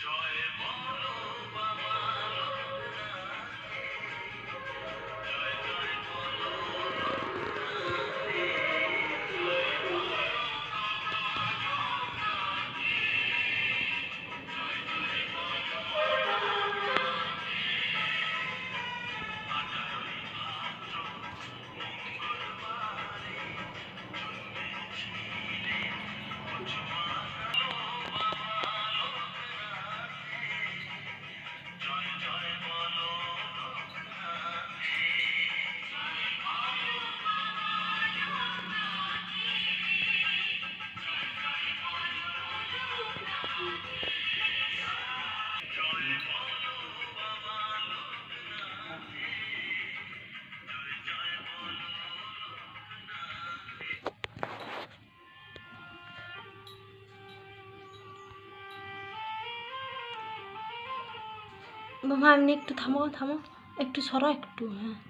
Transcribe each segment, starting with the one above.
enjoy বাবা এমনি একটু থামো থামো। একটু সরো একটু হ্যাঁ।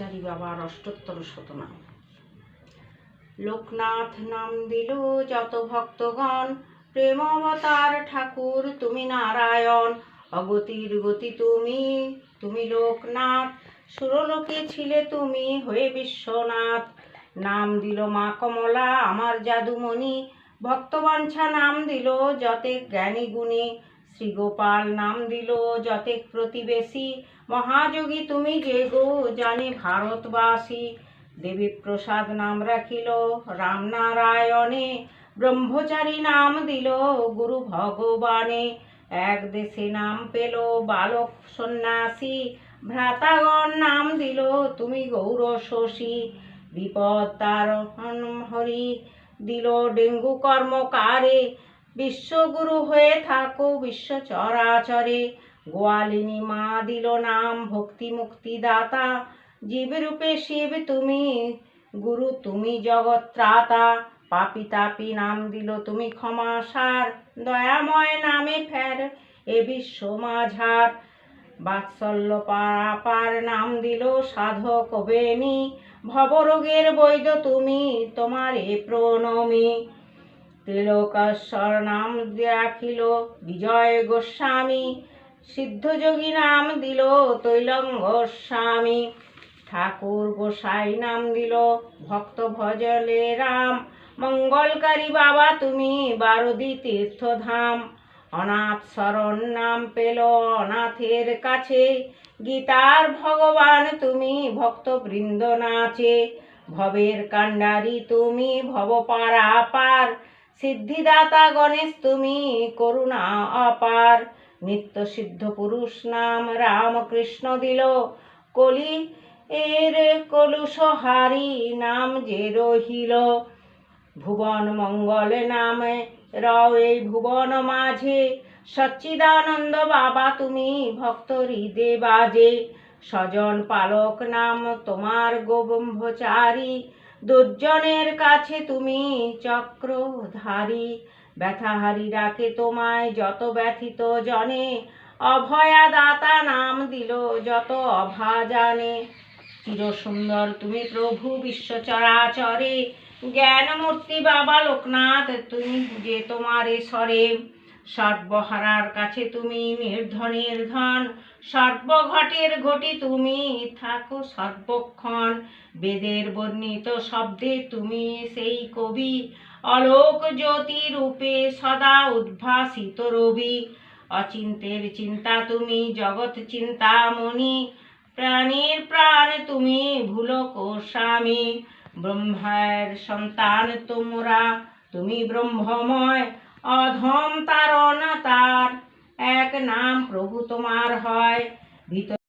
ব্রহ্মচারী বাবার অষ্টোত্তর শতনাম লোকনাথ নাম দিল যত ভক্তগণ প্রেম অবতার ঠাকুর তুমি নারায়ণ, অগতির গতি তুমি তুমি লোকনাথ, সুরলোকে ছিলে তুমি হয়ে বিশ্বনাথ। নাম দিল মা কমলা, আমার জাদুমণি, ভক্তবাঞ্ছা নাম দিল যতে জ্ঞানী গুণী শ্রীগোপাল নাম দিল যতে প্রতিবেশী। মহাযোগী তুমি যে গো, জানে ভারতবাসী। দেবী প্রসাদ নাম রাখিল, রামনারায়ণে। ব্রহ্মচারী নাম দিল, গুরু ভগবানে। এক দেশে নাম পেল, বালক সন্ন্যাসী। ভ্রাতাগণ নাম দিল, তুমি গৌর শশী। বিপদ তারণ হরি, দিল ডেঙ্গু কর্মকারে। বিশ্বগুরু হয়ে থাকো বিশ্ব চরাচরে গোয়ালিনী মা দিল নাম ভক্তি মুক্তি দাতা জীবরূপে শিব তুমি, গুরু তুমি জগৎ ত্রাতা পাপি তাপি নাম দিল তুমি ক্ষমা সার দয়াময় নামে ফের এ বিশ্ব মাঝার। বাৎসল্য পারাপার নাম দিল সাধক বেনি ভবরোগের বৈদ্য তুমি, তোমার এ প্রণমী। তিলকেশ্বর নাম রাখিল, বিজয় গোস্বামী। সিদ্ধযোগী নাম দিল, তৈলঙ্গ গোস্বামী। ঠাকুর গোসাই নাম দিল, ভক্ত ভজলে রাম। মঙ্গলকারী বাবা তুমি, বারদি তীর্থধাম। অনাথ শরণ নাম পেল অনাথের কাছে। গীতার ভগবান তুমি ভক্ত বৃন্দ নাচে। ভবের কাণ্ডারি তুমি ভব পারাপার সিদ্ধিদাতা গণেশ, তুমি করুণা অপার। নিত্য সিদ্ধ পুরুষ নাম রামকৃষ্ণ দিল। কলি এর কলুষহারি নাম যে রহিল। ভুবন মঙ্গল নামে রও এই ভুবন মাঝে। সচ্চিদানন্দ বাবা, তুমি ভক্ত হৃদে বাজে স্বজন পালক নাম তোমার গোবম্ভচারী। দুর্জনের কাছে তুমি চক্রধারী, ব্যথাহারি ডাকে তোমায় যত ব্যথিত জনে। অভয়া দাতা নাম দিল যত অভা জানে চিরসুন্দর তুমি প্রভু বিশ্ব চরাচরে। জ্ঞানমূর্তি বাবা লোকনাথ, তুমি যে তোমারে স্বরে। সর্বহারার কাছে তুমি নির্ধনের ধন, সর্বঘটের ঘটি তুমি থাকো সর্বক্ষণ। বেদের বর্ণিত শব্দে তুমি সেই কবি, অলোক জ্যোতি রূপে সদা উদ্ভাসিত রবি। অচিন্তের চিন্তা তুমি, জগৎ চিন্তামণি প্রাণীর প্রাণ তুমি ভুলো স্বামী ব্রহ্মার সন্তান তোমরা, তুমি ব্রহ্মময় অধম তারণ তার। এক নাম প্রভু তোমার হয়। ভিতর